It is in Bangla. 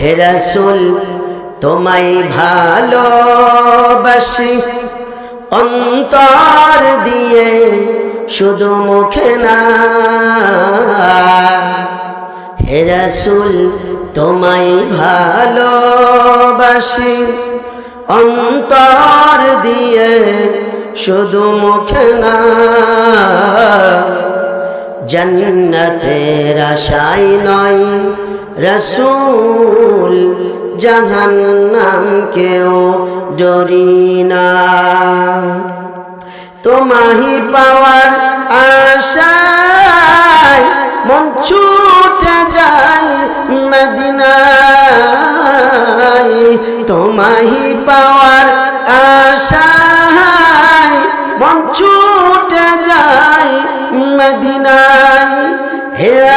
হে রসুল, তোমায় ভালোবাসি। অন্তর দিয়ে শুধু মুখে না। হে রসুল, তোমায় ভালোবাসি। অন্তর দিয়ে শুধু মুখে না। জন্নতের আশাই নয় রসুল জাহান্নাম কেউ ডরি না। তোমাহি পাওয়ার আশায় মন ছুটে যায় মদিনায়। তোমাহি পাওয়ার আশায় মন ছুটে